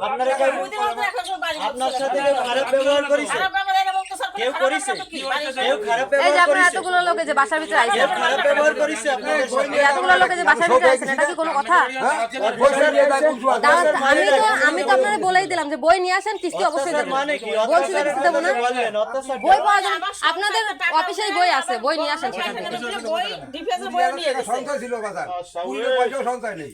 আপনারা আপনার সাথে খারাপ ব্যবহার করেছে কেউ করেছে? কেউ খারাপ এই যে আপনারা এতগুলো লোকে যে বাসার ভিতরে আইছেন খারাপ ব্যবহার করেছে? আপনাদের এতগুলো লোকে যে বাসার ভিতরে আইছেন এটা কি কোনো কথা? পয়সা নিয়ে। আমি তো আমি তো আপনারা বলেই দিলাম যে বই নিয়ে আসেন কিস্তি অবশ্যই অত্যাচার দেবো মানে কি? বলছি যে কিস্তি দেবো না। বই পাওয়া যায় আপনাদের অফিসেই বই আছে বই নিয়ে আসেন সেখান থেকে। সঞ্চয় ছিল বাজার। পুরো পয়সাও সঞ্চয় নেই।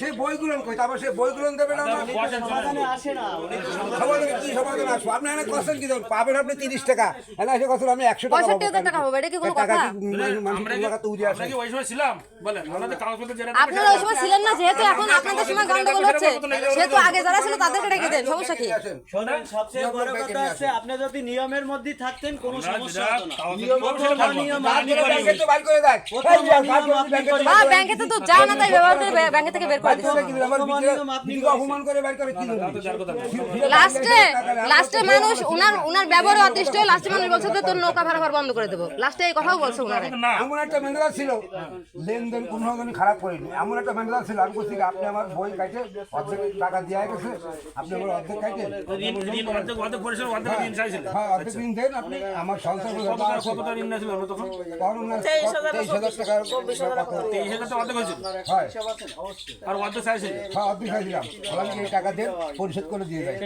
সেই বইগুলো কই? তারপর সেই বইগুলো দেবে না না আসে না আসব আপনি এখানে কষ্ট কি দেবেন পাবেন আপনি তিরিশ টাকা। এখানে এসে আমি একশো টাকা পঁয়ষট্টি হাজার টাকা হবে এটা কি কোনো কথা? কি মানুষ টাকা তো উঠে আসে? আমরা কি ওই সময় ছিলাম? বলেন আমাদের কাগজপত্র যেটা আপনারা ওই সময় ছিলেন না যেহেতু এখন আপনাদের সময় গন্ডগোল হচ্ছে সেহেতু আগে যারা ছিল তাদেরকে রেখে দেন সমস্যা কি? শোনেন সবচেয়ে বড় কথা হচ্ছে আপনি যদি নিয়মের মধ্যে থাকতেন কোনো সমস্যা হতো না। নিয়ম। ব্যাংকে তো করে ব্যাংকে তো যা না তাই ব্যবহার করে ব্যাংকে থেকে বের করে দিচ্ছে অপমান করে বার করে কি? লাস্টে লাস্টে মানুষ উনার উনার ব্যবহার অতিষ্ঠ হয়ে লাস্টে মানুষ বলছে যে তোর নৌকা ভাড়া ভাড়া বন্ধ করে দেবো। লাস্টে এই কথাও বলছে উনারে। এমন একটা ম্যানেজার ছিল লেনদেন কোনো খারাপ করিনি। এমন একটা ম্যানেজার ছিল আমি বলছি আপনি আমার বই কাটে অর্ধেক টাকা দেওয়া গেছে আপনি আমার অর্ধেক কাটে। ঋণ অর্ধেক ঋণ হ্যাঁ অর্ধেক দিন দেন আপনি আমার সংসার করে কত টাকা- ঋণ নিয়েছিল তখন? তেইশ হাজার কথা তেইশ হাজার টাকা অর্ধেক হয়েছিল। হয়। আর অর্ধেক চাইছিল। হ্যাঁ অর্ধেক বললাম টাকা দেন পরিশোধ করে দিয়ে যায়।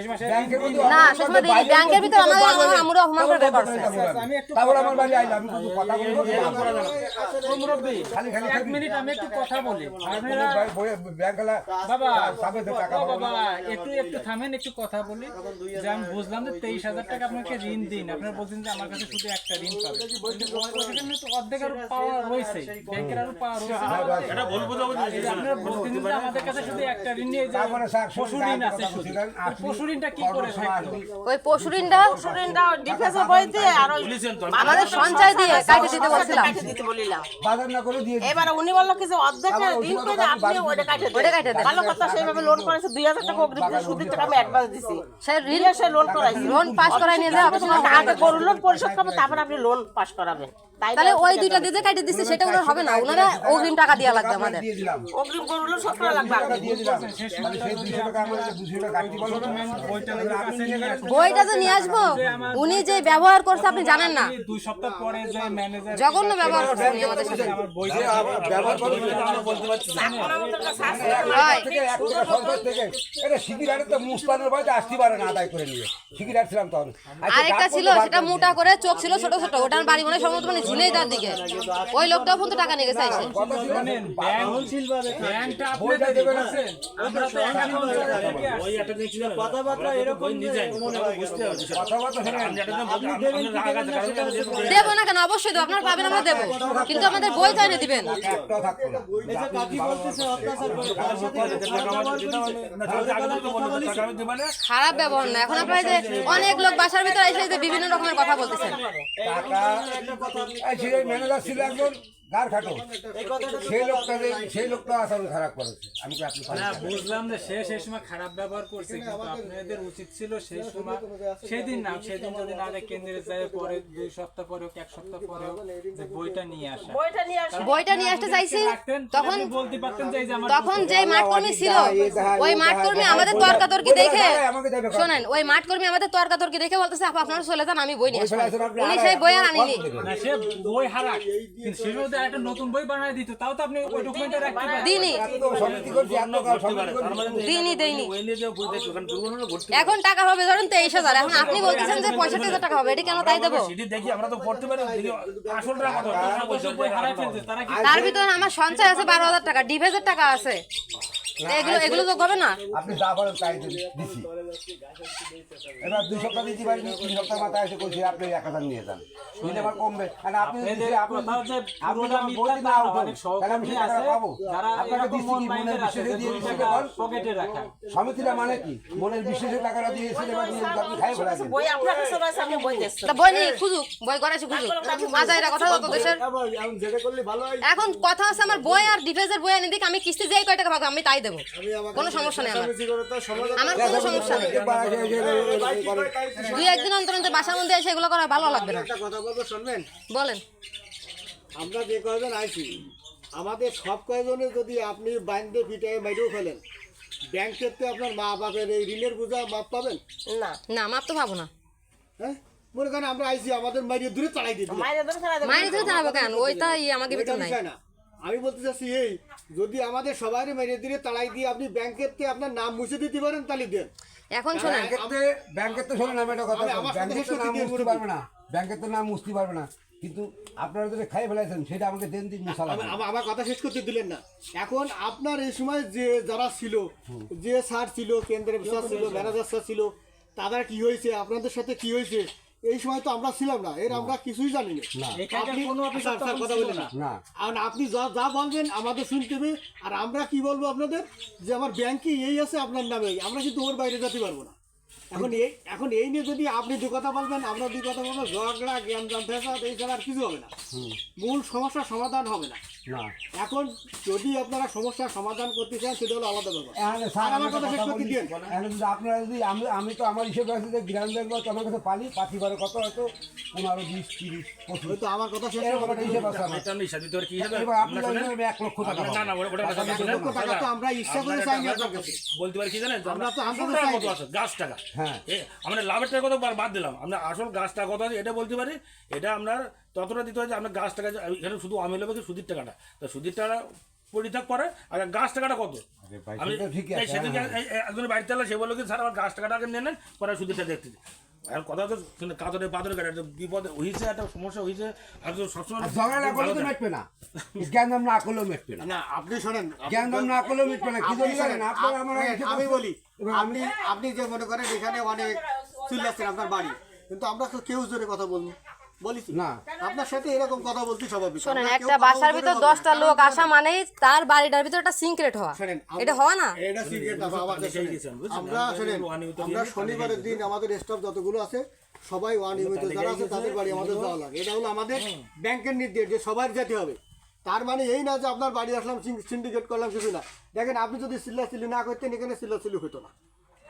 না শেষমা দিদি ব্যাংকের ভিতরে আমাদের আমরা অপমান করে বের করছে তারপর আমার বাড়ি আইলাম আমি কিন্তু কথা বলব। খালি খালি এক মিনিট আমি একটু কথা বলি। আপনারা ব্যাংক বাবা সাবে টাকা ও পাবো না। বাবা একটু একটু থামেন একটু কথা বলি। যে আমি বুঝলাম যে তেইশ হাজার টাকা আপনাকে ঋণ দিন। আপনারা বলছেন যে আমার কাছে শুধু একটা ঋণ পাবে। ওখানে তো অর্ধেক আরও পাওয়া রয়েছে। ব্যাংকের আরও পাওয়া রয়েছে। এটা ভুল বোঝাবুঝি আপনারা বলছেন যে আমাদের কাছে শুধু একটা ঋণ নিয়ে যে তারপরে স্যার, পশু ঋণ আছে শুধু। ওই পশু ঋণটা কি করে থাকল ওই পশুরিনটা বলেছেন তো আমাদের সঞ্চয় দিয়ে কাটে দিতে বলছিলাম। বাজার না করে দিয়ে এবার উনি বলল কি যে অর্ধেক ঋণ করে আপনি ওইটা কাটে ওটা কাটে দেন। ভালো কথা সেইভাবে লোন করেছে দুই হাজার টাকা অগ্রিম দিয়ে সুদের টাকা আমি অ্যাডভান্স দিছি। সে ঋণ সে লোন করাইছি। লোন পাস করায় নিয়ে যায় অথচ আগে গরু লোন পরিশোধ করবে তারপর আপনি লোন পাস করাবেন। তাহলে ওই দুইটা দিয়ে যে কাটে দিচ্ছে সেটা ওনার হবে না। ওনারা অগ্রিম টাকা দেওয়া লাগবে আমাদের। অগ্রিম গরু লোন শোধ করা লাগবে দিয়ে দিলাম। মানে সেই দুশো টাকা বলো বইটা কাছে নিয়ে আসবেন। বইটা যে নিয়ে আসব উনি যে ব্যবহার করছে আপনি জানেন না। দুই সপ্তাহ পরে যে ম্যানেজার জঘন্য ব্যবহার করছে উনি আমাদের সাথে। আমার বইটা ব্যবহার করো হয়। থেকে এক টাকা সঞ্চয় থেকে। এটা সিকিরাটের তো মুস্তানের বাড়িতে আসতে পারে না আদায় করে নিয়ে। সিকিরাট ছিলাম তখন। আরেকটা ছিল সেটা মোটা করে চোখ ছিল ছোট ছোট। ওটার বাড়ি মনে হয় সম্ভবত মানে ঝিনেইদার দিকে। ওই লোকটাও কিন্তু টাকা নিয়ে গেছে দেবে না। তো কেন? অবশ্যই দেবো। আপনারা পাবেন আমরা দেবো। কিন্তু আমাদের বই তো এনে দিবেন। তার তো খারাপ ব্যবহার না। এখন আপনারা অনেক লোক বাসার ভিতরে এসে বিভিন্ন রকমের কথা বলতেছেন। এই সেই ম্যানেজার ছিল একজন। গার খাটো। সেই লোকটা যে সেই লোকটা আসলে খারাপ করেছে। আমি কি আপনি না বুঝলাম যে সে সেই সময় খারাপ ব্যবহার করছে কিন্তু আপনাদের উচিত ছিল সেই সময় সেদিন না সেদিন যদি না কেন্দ্রে যায় পরে দুই সপ্তাহ পরে এক সপ্তাহ পরে যে বইটা নিয়ে আসা। বইটা নিয়ে আসুন বইটা নিয়ে আসতে চাইছি তখন তখন বলতে পারতেন যে যে আমার তখন যে মাঠ কর্মী ছিল ওই মাঠ কর্মী আমাদের তর্কাতর্কি দেখে শোনেন ওই মাঠ কর্মী আমাদের তর্কাতর্কি দেখে বলতেছে আপা আপনারা চলে যান আমি বই নিয়ে আসব উনি সেই বই আর আনিনি না সে বই হারাক কিন্তু একটা নতুন বই বানায় দিত তাও তো আপনি ওই ডকুমেন্টে রাখতে পারেন। দিনই দিনই ঘটতে এখন টাকা হবে ধরুন তেইশ হাজার এখন আপনি বলতেছেন যে পঁয়ষট্টি হাজার টাকা হবে এটা কেন তাই দেবো? দেখি আমরা তো পড়তে পারি আসল টাকা কত তারা ভিতরে আমার সঞ্চয় আছে বারো হাজার টাকা ডিভেজের টাকা আছে। এগুলো এগুলো যোগ হবে না? আপনি যা বলেন তাই দিছি। এবার দুই সপ্তাহ দিতে পারিনি তিন সপ্তাহ মাথায় এসে কইছি আপনি এক হাজার নিয়ে যান। নিলে আমার কমবে। কারণ আপনি আপনি কথা হচ্ছে আপনি পুরোটা যখন মিথ্যা বইটি তা না না, অনেক তাহলে আমি সহকর্মী আছে, পাবো। আপনাকে দিচ্ছি কি? মনের মাইন্ডের যে দিয়ে দিচ্ছি পকেটে রাখা। সমিতিটা মানে কি? মনের টাকাটা দিয়েছে এবার নিয়ে আপনি খাই ফেলাছেন বই আপনার কাছে রয়েছে আপনি বই দিচ্ছেন বই নিয়ে খুঁজুক বই করেছে খুঁজুক। আজা এটা কথা দেশের? এখন কথা আছে আমার বই আর ডিফেন্সের বই এনে দিক আমি কিস্তি যেই কয় টাকা পাবো আমি তাই দেবো। কোনো সমস্যা নেই আমার। আমার কোনো সমস্যা নেই। দুই একদিন অন্তর অন্তর বাসার মধ্যে এসে এগুলো করা ভালো লাগবে না। কথা বলব শুনবেন? বলেন। আমরা যে কয়জন আইছি আমাদের সব কয়জনে যদি আপনি বাইন্দে পিটায় মেরেও ফেলেন ব্যাংকের তো আপনার মা বাপের এই ঋণের বোঝা মাপ পাবেন? না না মাপ তো পাবো না। হ্যাঁ? মনে করেন আমরা আইসি আমাদের মাইরে দূরে চালাই দিই দেবে। মায়ের ধরে দাঁড়াবো কেন? ওইটাই আমাদের ভিতর নাই। না। আমি বলতে চাচ্ছি এই যদি আমাদের সবাই মেরে দিয়ে তাড়াই দিয়ে আপনি ব্যাংকের থেকে আপনার নাম মুছে দিতে পারেন তাহলে দেন। এখন শোনেন। ব্যাংকেতে ব্যাংকের তো শোনেন আমি একটা কথা ব্যাংকের তো নাম মুছতে পারবে না। ব্যাংকের তো নাম মুছতে পারবে না। কিন্তু আপনারা যদি খাই ফেলাইছেন সেটা আমাকে দেন দিন আমার কথা শেষ করতে দিলেন না। এখন আপনার এই সময় যে যারা ছিল যে স্যার ছিল কেন্দ্রের স্যার ছিল। ম্যানেজার স্যার ছিল তারা কি হয়েছে? আপনাদের সাথে কি হয়েছে? এই সময় তো আমরা ছিলাম না। এর আমরা কিছুই জানি না। আর আপনি যা যা বলবেন আমাদের শুনতে হবে। আর আমরা কি বলব আপনাদের? যে আমার ব্যাংকে এই আছে আপনার নামে। আমরা কিন্তু ওর বাইরে যেতে পারব না। এখন এই এখন এই নিয়ে যদি আপনি দু কথা বলবেন আমরা দুই কথা বলব ঝগড়া জ্ঞান এই ছাড়া আর কিছু হবে না। মূল সমস্যার সমাধান হবে না। না। এখন যদি আপনারা সমস্যার সমাধান করতে চান সেটা হলো আলাদা ব্যাপার। যদি আপনারা যদি আমি আমি তো আমার হিসেবে আছে যে গ্রাম ব্যাংক আমার কাছে পালি বারো কত হয়তো? পনেরো বিশ তিরিশ পঁচিশ। হয়তো আমার কথা শেষ এরকম করতে একটা হিসেব আছে আমার। এটা আপনি এক লক্ষ টাকা না, না, ওটা- এক লক্ষ টাকা তো আমরা ইচ্ছা করে কাছে। বলতে পারি কি জানেন? আমরা তো। গাছ টাকা। হ্যাঁ। আমরা লাভের টাকা কত বার বাদ দিলাম আমরা আসল গাছটার কথা আছে এটা বলতে পারি এটা আপনার ততটা দিতে হয় যে আপনার গাছ টাকা এখানে শুধু আমি লোক সুদির টাকাটা তা সুদির টাকা পরিত্যাগ করে আর গাছ টাকাটা কত আমি সেদিকে হ্যাঁ, একজনের বাড়িতে এলো, সে বলল কি স্যার আমার গাছ টাকাটা আগে নিয়ে নেন পরে সুদিরটা দেখতে। আর কথা তো শুনে কাতরে পাতরে কাটে একটা বিপদ হয়েছে একটা সমস্যা হয়েছে আর তো সবসময় ঝগড়া না করলে তো মেটবে না। জ্ঞান দাম না করলেও মেটবে না। না আপনি শোনেন জ্ঞান দাম না করলেও মিটবে না। কি জন্য জানেন আপনার আমার আমি বলি আপনি আপনি যে মনে করেন এখানে অনেক চলে আসছেন আপনার বাড়ি। কিন্তু আমরা তো কেউ জোরে কথা বলব। বলিস না। আপনার সাথে এরকম কথা বলতে স্বাভাবিক শোনেন একটা বাসার ভিতর দশটা লোক আসা মানেই তার বাড়িটার ভিতর একটা সিক্রেট হওয়া। এটা হওয়া না। এটা secret না, বাবা, আমাকে শোনেন। গেছেন, বুঝছেন? আমরা আমরা শোনেন আমরা শনিবারের দিন আমাদের স্টাফ যতগুলো আছে সবাই অনিয়মিত যারা আছে তাদের বাড়ি আমাদের যাওয়া লাগে। এটা হলো আমাদের ব্যাংকের নির্দেশ যে সবার যেতে হবে। তার মানে এই না যে আপনার বাড়ি আসলাম সিন্ডিকেট করলাম কিছু না। দেখেন আপনি যদি চিল্লাচিল্লি না করতেন এখানে চিল্লাচিল্লি হতো না।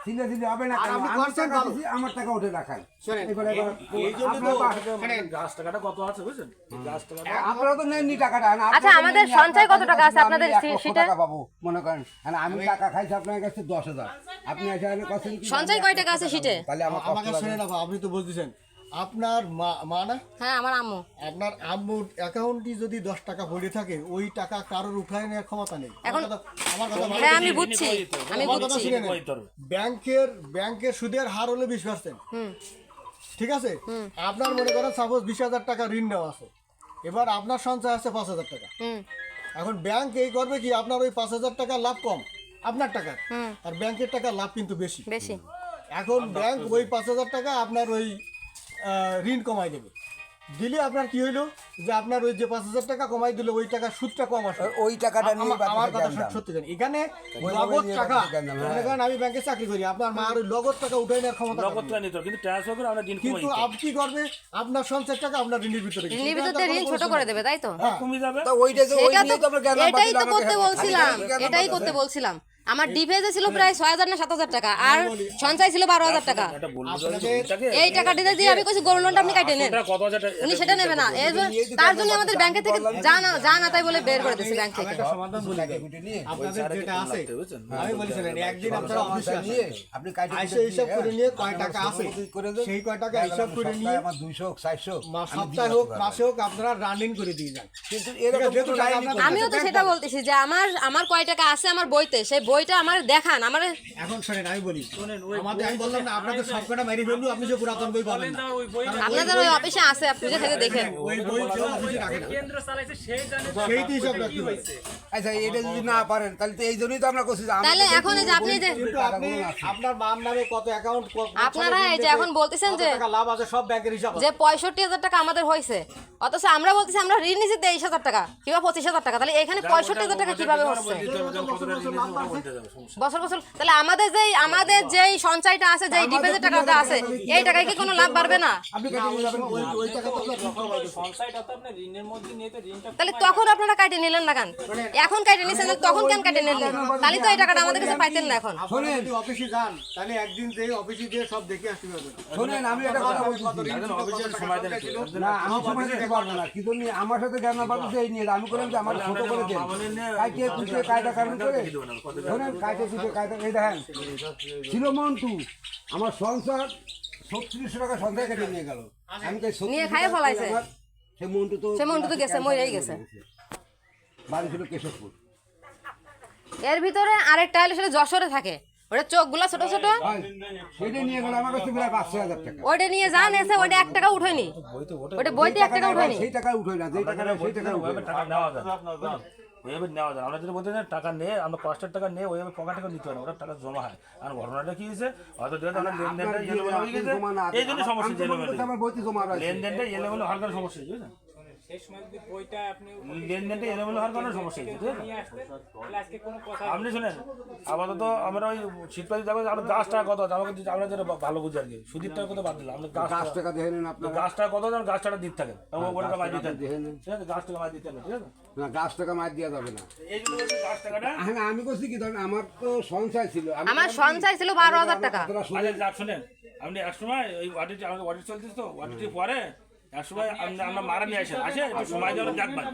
চিন্তা চিন্তা হবে না আমি টাকা। দিছি, আমার টাকা উঠে রাখাই শোনেন, এবার এবার এই- এই জন্য তো- বাসাতে শোনেন, টাকাটা কত আছে বুঝছেন? এই টাকাটা আপনারা তো নেননি টাকাটা না আচ্ছা, আমাদের সঞ্চয় কত টাকা আছে? আপনাদের সেটা মনে করেন। আর আমি টাকা খাইছি আপনার কাছে দশ হাজার। আপনি সঞ্চয় কয় টাকা আছে সিটে? তাহলে আমাকে শুনে না আপনি তো বলতেছেন আপনার মা মা না? হ্যাঁ আমার আম্মু। আপনার আম্মুর অ্যাকাউন্টে যদি দশ টাকা পড়ে থাকে ওই টাকা কারোর উঠায় নেওয়ার ক্ষমতা নেই। এখন- আমার কথা-। হ্যাঁ আমি বুঝছি। আমি বুঝছি। ব্যাংকের ব্যাংকের সুদের হার হলো বিশ পার্সেন্ট ঠিক আছে? আপনার মনে করেন সাপোজ বিশ হাজার টাকা ঋণ নেওয়া আছে। এবার আপনার সঞ্চয় আছে পাঁচ হাজার টাকা। হুম। এখন ব্যাংক এই করবে কি আপনার ওই পাঁচ হাজার টাকা লাভ কম আপনার টাকা হুম। আর ব্যাংকের টাকা লাভ কিন্তু বেশি। বেশি। এখন ব্যাংক ওই পাঁচ হাজার টাকা আপনার ওই ঋণ কমাই দেবে। দিলে আপনার কি হইল? যে আপনার ওই যে পাঁচ হাজার টাকা কমাই দিলে ওই টাকা সুদটা কম আসবে ওই টাকাটা নিয়ে আমার- কথা সত্যি জানি। এখানে নগদ টাকা জ্ঞান হ্যাঁ। মনে করেন আমি ব্যাংকে চাকরি করি। আপনার মার ওই নগদ টাকা উঠাই নেওয়ার ক্ষমতা নগদ টাকা নিতে কিন্তু ট্রান্সফার করে আমরা দিন কমাই কিন্তু আপনি কি করবে আপনার সঞ্চয় টাকা আপনার ঋণের ভিতরে। ঋণের ভিতরে ঋণ ছোট করে দেবে তাই তো? হ্যাঁ। কমে যাবে? তা ওইটা তো- ওই নিয়েই তো আমরা জ্ঞান এটাই তো করতে বলছিলাম জ্ঞান দান এটাই করতে বলছিলাম। আমার ডিফেন্সে ছিল প্রায় ছয় হাজার না সাত হাজার টাকা আর সঞ্চয় ছিল বারো হাজার টাকা। এই টাকাটিতে দিয়ে আমি কইছি গরু লোনটা আপনি কাটে নেন। এটা কত হাজার টাকা- উনি সেটা নেবে না। তার জন্য আমাদের ব্যাংকে থেকে যা না যা না তাই বলে বের করে দিয়েছে ব্যাংক থেকে। একটা সমাধান বলি টাকা গুটে নিয়ে। আপনাদের যেটা আছে বুঝছেন? আমি বলি শোনেন, একদিন আপনারা অফিসে সমস্যা নিয়ে আসেন। আপনি কাটে আইসে কুটে হিসাব দিয়ে, করে নিয়ে কয় আমার টাকা আছে? সভাপতি করে দেন। সেই কয় টাকা দেখা হিসাব গেল করে সপ্তাহে নিয়ে আমার দুইশো চারশো মা- সপ্তাহে হোক মাসে হোক আপনারা রানিং করে দিয়ে যান। কিন্তু ঠিক এরকম আছে, যেহেতু তো টাকা লাইনই আপনার করে। আমিও তো সেটা বলতেছি যে আমার আমার কয় টাকা আছে আমার বইতে সেই বইটা আমার দেখান আমার এখন শোনেন আমি বলি আমাদের আমি বললাম না আপনাদের সব কটা মেরি ফেলব আপনি যে পুরাতন বই পাবেন ওই আপনাদের ওই অফিসে আছে খুঁজে থেকে দেখেন। ওই বই কেউ অফিসে রাখে না কেন্দ্র চালাইছে সেই জানে সেই তো হিসাব রাখতে হবে। আচ্ছা এটা যদি না পারেন তাহলে তো এই জন্যই তো আমরা যে আমাদের তাহলে এখন এই যে আপনি যে আপনি আপনার মার নামে কত অ্যাকাউন্ট আপনারা এই যে এখন বলতেছেন যে টাকা লাভ আছে সব ব্যাংকের হিসাব যে পঁয়ষট্টি হাজার টাকা আমাদের হয়েছে অথচ আমরা বলতেছি আমরা ঋণ নিছি তেইশ হাজার টাকা কিংবা পঁচিশ হাজার টাকা তাহলে এখানে পঁয়ষট্টি হাজার টাকা কীভাবে হচ্ছে? বছর বছর তাহলে আমাদের যেই আমাদের যেই সঞ্চয়টা আছে যেই ডিপোজিট টাকাটা আছে এই টাকায় কি কোনো লাভ বাড়বে না? তাহলে তখন আপনারা কাটে নিলেন না কেন? এখন কাটে নিছেন তখন কেন কাটে নিলেন? তাহলে তো এই টাকাটা আমাদের কাছে পাইতেন না এখন। অফিসে যান তাহলে একদিন যে অফিসে গিয়ে সব দেখে আসতে পারবেন। শোনেন আমি একটা কথা বলছি। অফিসিয়াল সময় দেন না আমি সময় দিতে পারব না। কিন্তু আমার সাথে জ্ঞান এই নিয়ে আমি করলাম যে আমার ছোট করে দেন। কায়দা কারণ করে। শোনেন কায়দা এই দেখেন ছিল মন্টু আমার সংসার ছত্রিশশো টাকা সন্ধ্যায় কেটে নিয়ে গেল। আমি তো নিয়ে 36 খাইয়ে ফলাইছে। সে মন্টু তো সে মন্টু তো গেছে, মরেই গেছে। বাড়ি ছিল কেশবপুর। এর ভিতরে আরেকটা হলে সেটা যশোরে থাকে। ওটা চোখগুলো ছোট ছোট। ভাই, সেটা নিয়ে গেল আমার কাছে প্রায় পাঁচশো হাজার টাকা। ওইটা নিয়ে যান এসে ওইটা এক টাকা উঠেনি। ওইটা বইতে এক টাকা উঠেনি। সেই টাকা উঠে না টাকা সেই টাকা ওইভাবে নেওয়া যায় আমরা যদি বলতে চাই, টাকা নিয়ে আমরা কষ্টের টাকা নিয়ে ওইভাবে পকেট থেকে নিতে হয় না ওটা টাকা জমা হয়। আর ঘটনাটা কি হয়েছে? হয়তো যেহেতু আমরা লেনদেনটা এই জন্য সমস্যা লেনদেনটা এলে হলে কারণে সমস্যা বুঝলেন? সেই সময় যদি বইটা আপনি লেনদেনটা এলোমেলো হওয়ার কারণে সমস্যা হয়েছে বুঝলেন? নিয়ে আসতেন তাহলে আজকে কোনো কথা আপনি শুনেন আপাতত আমরা ওই শীতকালে যাব আমরা গাছ টাকা কত আছে? আমাকে আমরা যেটা ভালো বুঝি আর কি। সুদীর টাকা কত বাদ দিলাম আমরা পাঁচ টাকা দেখে নেন আপনার। গাছ টাকা কত গাছ টাকা দিতে থাকেন ওপরে টাকা দিতে দিয়ে। ঠিক আছে? গাছ টাকা মাই দিতে হবে ঠিক আছে? না গাছ টাকা মার দেওয়া যাবে না। হ্যাঁ আমি করছি কি ধরেন আমার তো সঞ্চয় ছিল। আমার সঞ্চয় ছিল বারো হাজার টাকা। আচ্ছা শুনেন। আপনি এক সময় ওই ওয়াটিটি আমাদের ওয়াটিটি চলতেছে তো? ওয়াটিটি পরে এক সময় আমরা আমরা মারা নিয়ে আসেন। আসে একটু সময় আমরা দেখবেন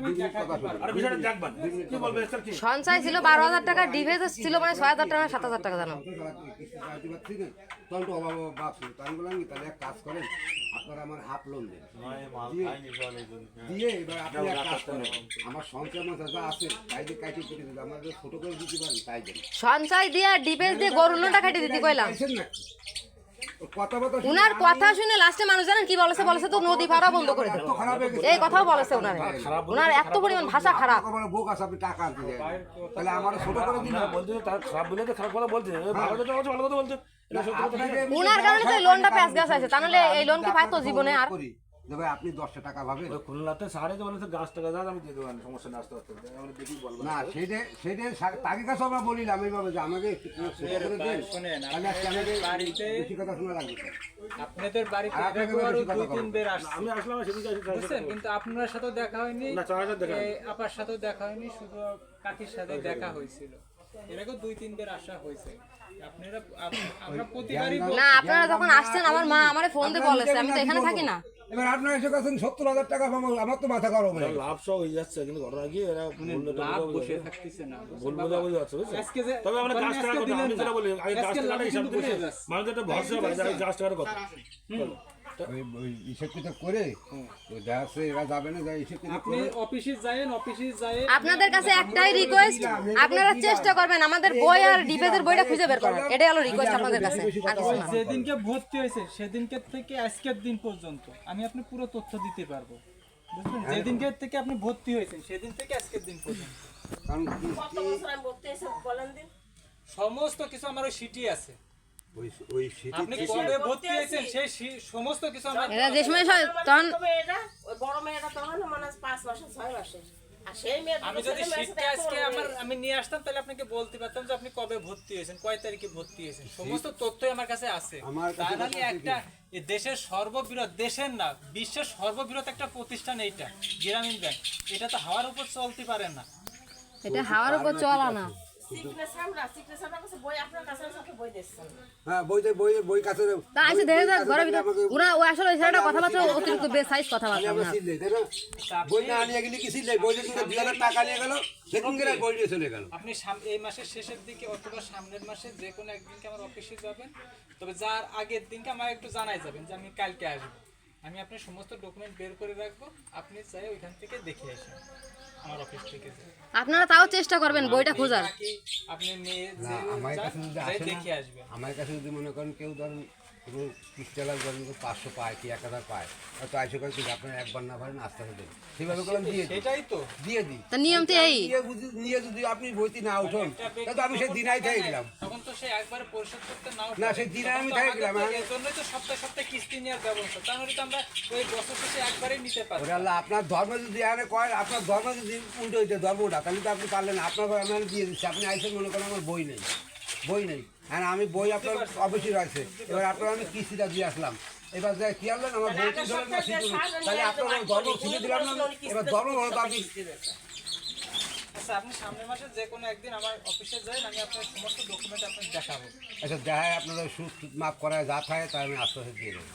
আর বিষয়টা দেখবেন কি বলবে স্যার কি? সঞ্চয় ছিল বারো হাজার টাকা ডিভেজ ছিল মানে ছয় হাজার টাকা সাত হাজার টাকা জানো তখন তো অভাব ভাব ছিল। তো আমি বললাম কি, তাহলে এক কাজ করেন আপনারা আমার হাফ লোন দেন। দিয়ে- দিয়ে এবার আপনি এক কাজ করেন। আমার সঞ্চয় মাছ যা আছে তাই দিয়ে কাইটে কেটে দিতে আমার ছোট করে দিতে পারেন তাই দেন। সঞ্চয় দিয়ে ডিভেজ দিয়ে গরুর লোনটা কেটে দিতে কইলাম। উনার কথা শুনে লাস্টে মানুষ জানেন কি বলেছে? বলেছে তো নদী ভাড়া বন্ধ করে দেবো। হয়ে এই কথাও বলেছে উনার। উনার এত পরিমাণ ভাষা খারাপ। আমার বোক আছে আপনি টাকা আনতে দেন তাহলে আমার ছোট করে দিন না। বলতে তার খারাপ বলে তো খারাপ কথা বলছে ওই ভালো কথা বলছে ভালো কথা বলছে। এটা সত্যি কথা না। উনার কারণে তো লোনটা প্যাস গাছ আছে। তাহলে এই লোন কি পাইতো জীবনে আর? ভাই আপনি দশটা টাকা পাবেন খুলনাতে যে গাছ টাকা দাও আমি দিয়ে দেবো সমস্যা না আসতে আমরা দেখি বলব না। সেটা সেটা তাকে কাছে আমরা বলিলাম এইভাবে যে আমাকে কথা শোনা লাগবে। আপনাদের বাড়িতে আর আপনাকে একবারও বেশি কথা দুই তিন বের আসছে। আমি আসলাম সেদিন বুঝছেন? কিন্তু আপনার সাথেও দেখা হয়নি। না, দেখা আপার সাথেও দেখা হয়নি শুধু কাকির সাথে দেখা হয়েছিল। এরকম দুই তিন বের আসা হয়েছে। আপনারা আপ- আমরা প্রতিবারই না। আপনারা যখন আসছেন আমার মা আমারে ফোন দিয়ে বলেছে আমি তো এখানে থাকি না। এবার আপনার এসে কাছেন সত্তর হাজার টাকা পাবো আমার তো মাথা গরম হয়ে লাভ সহ হয়ে যাচ্ছে কিন্তু ঘটনা কি? এরা ভুল লাভ বসে থাকতেছে না ভুল বোঝাবুঝি হচ্ছে আজকে তবে আমরা ধরেন গাছ টাকা আমি যেটা বলি আগে গাছ টাকাটা হিসাব দিলে মানুষের একটা ভরসা পাই যারা গাছ টাকার কথা। ওই ওই হিসেব কিতাব করে তো দেখা যাচ্ছে এরা যাবে না যাই হিসেব কিতাব আপনি করে অফিসে যায়েন অফিসে যায় আপনাদের কাছে একটাই রিকোয়েস্ট আপনারা চেষ্টা করবেন আমাদের বই আর বইটা খুঁজে বের করার। এটাই হলো রিকোয়েস্ট আপনাদের কাছে। যেদিনকে ভর্তি হয়েছে সেদিনকে থেকে আজকের দিন পর্যন্ত। আমি আপনি পুরো তথ্য দিতে পারব। বুঝলেন? যেদিনকে থেকে আপনি ভর্তি হয়েছেন সেদিন থেকে আজকের দিন পর্যন্ত। সমস্ত কিছু আমার ওই সিটি আছে। এরা যে সময় তখন তবে এটা ওই বড় মেয়েটা তখন মানে পাঁচ মাসে ছয় মাসে। আর সেই মেয়ে আমি যদি সিটটা আজকে আমার আমি নিয়ে আসতাম তাহলে আপনাকে বলতে পারতাম যে আপনি কবে ভর্তি হয়েছেন কয় তারিখে ভর্তি হয়েছেন। সমস্ত তথ্যই আমার কাছে আছে। আমার তা কাছে একটা দেশের সর্ববৃহৎ দেশের না বিশ্বের সর্ববৃহৎ একটা প্রতিষ্ঠান এইটা গ্রামীণ ব্যাংক। এটা তো হাওয়ার উপর চলতে পারে না। এটা হাওয়ার উপর চলা না। হ্যাঁ আপনি এই মাসের শেষের দিকে অথবা সামনের মাসে যে কোনো একদিনকে আমার অফিসে যাবেন তবে যার আগের দিনকে আমার একটু জানাই যাবেন যে আমি কালকে আসব। আমি আপনার সমস্ত ডকুমেন্ট বের করে রাখব আপনি চাই ওইখান থেকে দেখে আসেন। আমার অফিস থেকে। আপনারা তাও চেষ্টা করবেন বইটা খোঁজার। আপনি মেয়ে আমার কাছে যদি আসে আমার কাছে যদি মনে করেন কেউ ধরেন কোনো কিস্টালার ধরেন পাঁচশো পায় কি এক হাজার পায়। হয়তো আইসো করে কিন্তু আপনার একবার না পারেন আস্তে আস্তে দেবেন সেইভাবে করলাম দিয়ে দিই। তো। দিয়ে দিই। তা নিয়ম তো এই। নিয়ে যদি আপনি বইতে না উঠুন তাহলে আমি সেই দিনাই থেকে গেলাম। তখন তো সে একবারে পরিশোধ করতে নাও না, সেই দিনে তখন আমি তো থেকে গেলাম, এর জন্যই তো সপ্তাহে সপ্তাহে কিস্তি নেওয়ার ব্যবস্থা। তাহলে তো আমরা ওই বছর শেষে একবারেই নিতে পারি ওরে আল্লাহ আপনার ধর্ম যদি এখানে কয় আপনার ধর্ম যদি উল্টো হইতে ধর্মটা তাহলে তো আপনি পারলেন আপনার আমি আমি দিয়ে দিচ্ছি। আপনি আইসেন মনে করেন আমার বই নেই। বই নেই। হ্যাঁ আমি বই আপনার অফিসে রয়েছে এবার আপনার আমি কিস্তিটা দিয়ে আসলাম। এবার যে কি আনলেন? আমার বই কি ধরেন না শিখুন তাহলে আপনার দল ধর্ম দিলাম না এবার ধর্ম হলো তো আপনি। আচ্ছা আপনি সামনের মাসে যে কোনো একদিন আমার অফিসে যাই আমি আপনার সমস্ত ডকুমেন্ট আপনাকে দেখাবো। আচ্ছা দেখায় আপনাদের সুদ মাফ করায় যা থাকে তাই আমি আস্তে আস্তে দিয়ে দেবো।